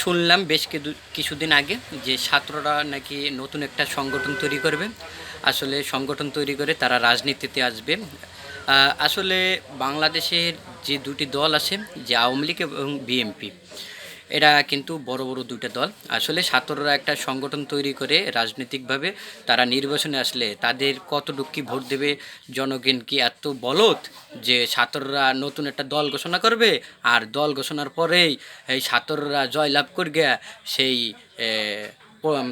শুনলাম বেশ কিছুদিন আগে যে ছাত্ররা নাকি নতুন একটা সংগঠন তৈরি করবে। আসলে সংগঠন তৈরি করে তারা রাজনীতিতে আসবে। আসলে বাংলাদেশের যে দুটি দল আছে, যে আওয়ামী লীগ এবং বিএনপি এরা কিন্তু বড় বড় দুইটা দল। আসলে ছাত্ররা একটা সংগঠন তৈরি করে রাজনৈতিকভাবে তারা নির্বাচনে আসলে তাদের কতটুকু কি ভোট দেবে জনগণ কি এত বলত যে ছাত্ররা নতুন একটা দল ঘোষণা করবে আর দল ঘোষণার পরেই এই ছাত্ররা জয়লাভ করবে সেই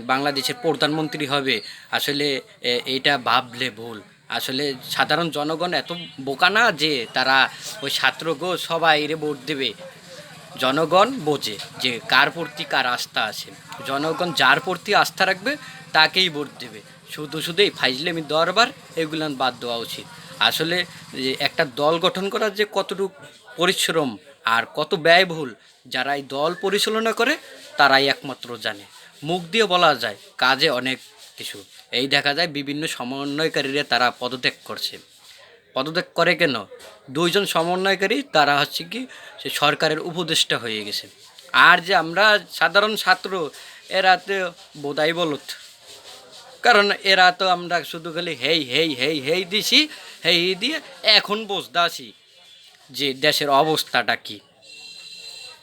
বাংলাদেশের প্রধানমন্ত্রী হবে। আসলে এ, এইটা ভাবলে ভুল। আসলে সাধারণ জনগণ এত বোকা না যে তারা ওই ছাত্রগো সবাই রে ভোট দেবে। জনগণ বোঝে যে কার প্রতি কার আস্থা আছে। জনগণ যার প্রতি আস্থা রাখবে, তাকেই ভোট দেবে। শুধু শুধু এই ফাইজলেমি দরবার, এগুলো বাদ দেওয়া উচিত। আসলে একটা দল গঠন করার যে কতটুকু পরিশ্রম আর কত ব্যয়বহুল, যারা এই দল পরিচালনা করে, তারাই একমাত্র জানে। মুখ দিয়ে বলা যায়, কাজে অনেক কিছু। এই দেখা যায় বিভিন্ন সমন্বয়কারীরা তারা পদত্যাগ করছে। পদত্যাগ করে কেন? দুইজন সমন্বয়কারী, তারা হচ্ছে কি, সে সরকারের উপদেষ্টা হয়ে গেছে। আর যে আমরা সাধারণ ছাত্র, এরা তো বোধাই বলত। কারণ এরা তো আমরা শুধু খালি হেই হেই হেই হেই দিছি, হেই দিয়ে এখন বুঝতে আছি যে দেশের অবস্থাটা কি।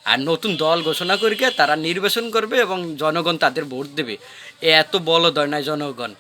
আর নতুন দল ঘোষণা করিকে তারা নির্বাচন করবে এবং জনগণ তাদের ভোট দেবে। এত বলদ হয় না জনগণ।